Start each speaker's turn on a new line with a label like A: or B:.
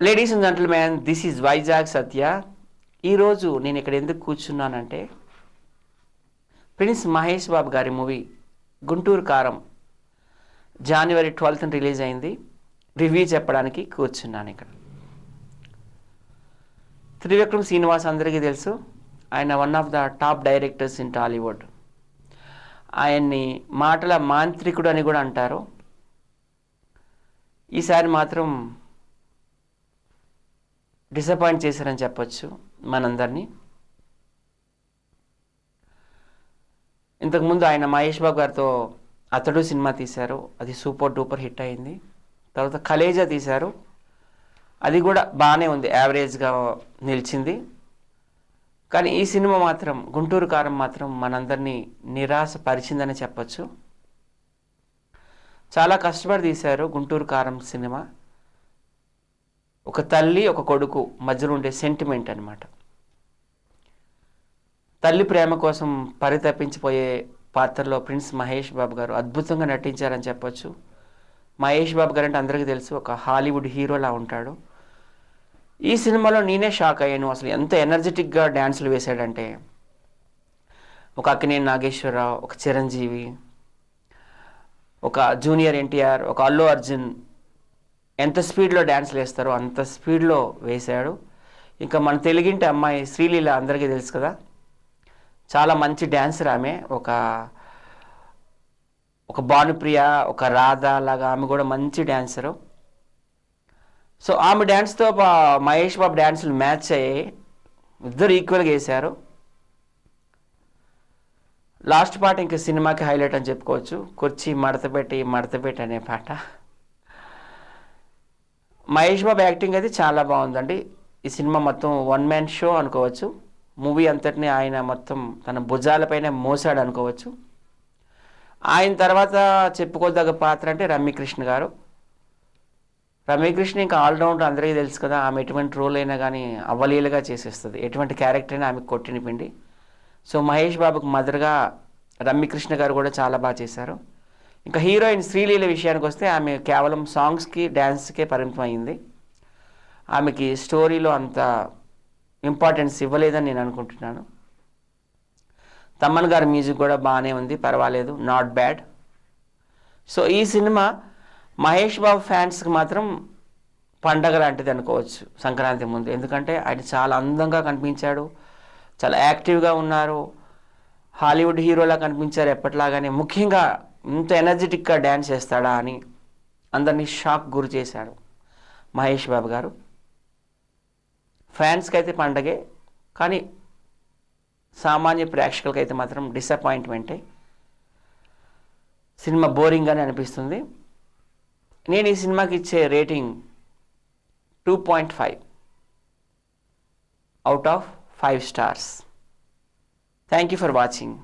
A: Ladies and gentlemen this is Vizag Satya ఈరోజు నేను ఇక్కడ ఎందుకు కూర్చున్నానంటే ప్రిన్స్ మహేష్ బాబు గారి మూవీ గుంటూరు కారం జనవరి ట్వెల్త్న రిలీజ్ అయింది. రివ్యూ చెప్పడానికి కూర్చున్నాను ఇక్కడ. త్రివిక్రమ్ శ్రీనివాస్ అందరికీ తెలుసు. ఆయన one of the top directors in Tollywood ఆయన్ని మాటల మాంత్రికుడు అని కూడా అంటారు. ఈసారి మాత్రం డిసప్పాయింట్ చేశారని చెప్పచ్చు మనందరినీ. ఇంతకుముందు ఆయన మహేష్ బాబు గారితో అతడు సినిమా తీశారు. అది సూపర్ డూపర్ హిట్ అయింది. తర్వాత కలేజా తీశారు. అది కూడా బాగానే ఉంది యావరేజ్గా నిలిచింది. కానీ ఈ సినిమా మాత్రం గుంటూరు కారం మాత్రం మనందరినీ నిరాశపరిచిందని చెప్పచ్చు. చాలా కష్టపడి తీశారు గుంటూరు కారం సినిమా. ఒక తల్లి ఒక కొడుకు మధ్యలో ఉండే సెంటిమెంట్ అనమాట తల్లి ప్రేమ కోసం పరితపించిపోయే పాత్రలో ప్రిన్స్ మహేష్ బాబు గారు అద్భుతంగా నటించారని చెప్పొచ్చు. మహేష్ బాబు గారు అంటే అందరికీ తెలుసు ఒక హాలీవుడ్ హీరోలా ఉంటాడు. ఈ సినిమాలో నేనే షాక్ అయ్యాను. అసలు ఎంత ఎనర్జెటిక్గా డ్యాన్సులు వేశాడంటే ఒక అక్కినేని నాగేశ్వరరావు ఒక చిరంజీవి ఒక జూనియర్ ఎన్టీఆర్ ఒక అల్లు అర్జున్ ఎంత స్పీడ్లో డ్యాన్స్లు వేస్తారో అంత స్పీడ్లో వేశాడు. ఇంకా మన తెలుగింటి అమ్మాయి శ్రీలీల అందరికీ తెలుసు కదా. చాలా మంచి డ్యాన్సర్ ఆమె. ఒక ఒక భానుప్రియ ఒక రాధ లాగా ఆమె కూడా మంచి డ్యాన్సరు. సో ఆమె డ్యాన్స్తో పా- మహేష్ బాబు డ్యాన్సులు మ్యాచ్ అయ్యాయి ఇద్దరు ఈక్వల్గా వేశారు. లాస్ట్ పాట ఇంకా సినిమాకి హైలైట్ అని చెప్పుకోవచ్చు. కుర్చీ మడతపెట్టి మడతపెట్టి అనే పాట. మహేష్ బాబు యాక్టింగ్ అయితే చాలా బాగుందండి. ఈ సినిమా మొత్తం వన్ మ్యాన్ షో అనుకోవచ్చు. మూవీ అంతటిని ఆయన మొత్తం తన భుజాలపైన మోసాడు అనుకోవచ్చు. ఆయన తర్వాత చెప్పుకోదగ్గ పాత్ర అంటే రమ్యకృష్ణ గారు. రమ్యకృష్ణ ఇంకా ఆల్రౌండర్ అందరికీ తెలుసు కదా ఆమె ఎటువంటి రోల్ అయినా కానీ అవ్వలీలుగా చేసేస్తుంది. ఎటువంటి క్యారెక్టర్ అయినా ఆమెకు కొట్టిన పిండి. సో మహేష్ బాబుకు మదర్గా రమ్యకృష్ణ గారు కూడా చాలా బాగా చేశారు. ఇంకా హీరోయిన్ శ్రీలీల విషయానికి వస్తే ఆమె కేవలం సాంగ్స్కి డ్యాన్స్కే పరిమితం అయింది ఆమెకి స్టోరీలో అంత ఇంపార్టెన్స్ ఇవ్వలేదని నేను అనుకుంటున్నాను. తమ్మన్ గారి మ్యూజిక్ కూడా బాగానే ఉంది పర్వాలేదు నాట్ బ్యాడ్. సో ఈ సినిమా మహేష్ బాబు ఫ్యాన్స్కి మాత్రం పండగ లాంటిది అనుకోవచ్చు సంక్రాంతి ముందు. ఎందుకంటే ఆయన చాలా అందంగా కనిపించాడు చాలా యాక్టివ్గా ఉన్నారు. హాలీవుడ్ హీరోలా కనిపించారు ఎప్పటిలాగానే. ముఖ్యంగా ఇంత ఎనర్జెటిక్గా డ్యాన్స్ చేస్తాడా అని అందరినీ షాక్ గురి చేశాడు మహేష్ బాబు గారు. ఫ్యాన్స్కి అయితే పండగే కానీ సామాన్య ప్రేక్షకులకి అయితే మాత్రం డిసప్పాయింట్మెంటే. సినిమా బోరింగ్ అని అనిపిస్తుంది. నేను ఈ సినిమాకి ఇచ్చే rating two point five out of five stars. Thank you for watching.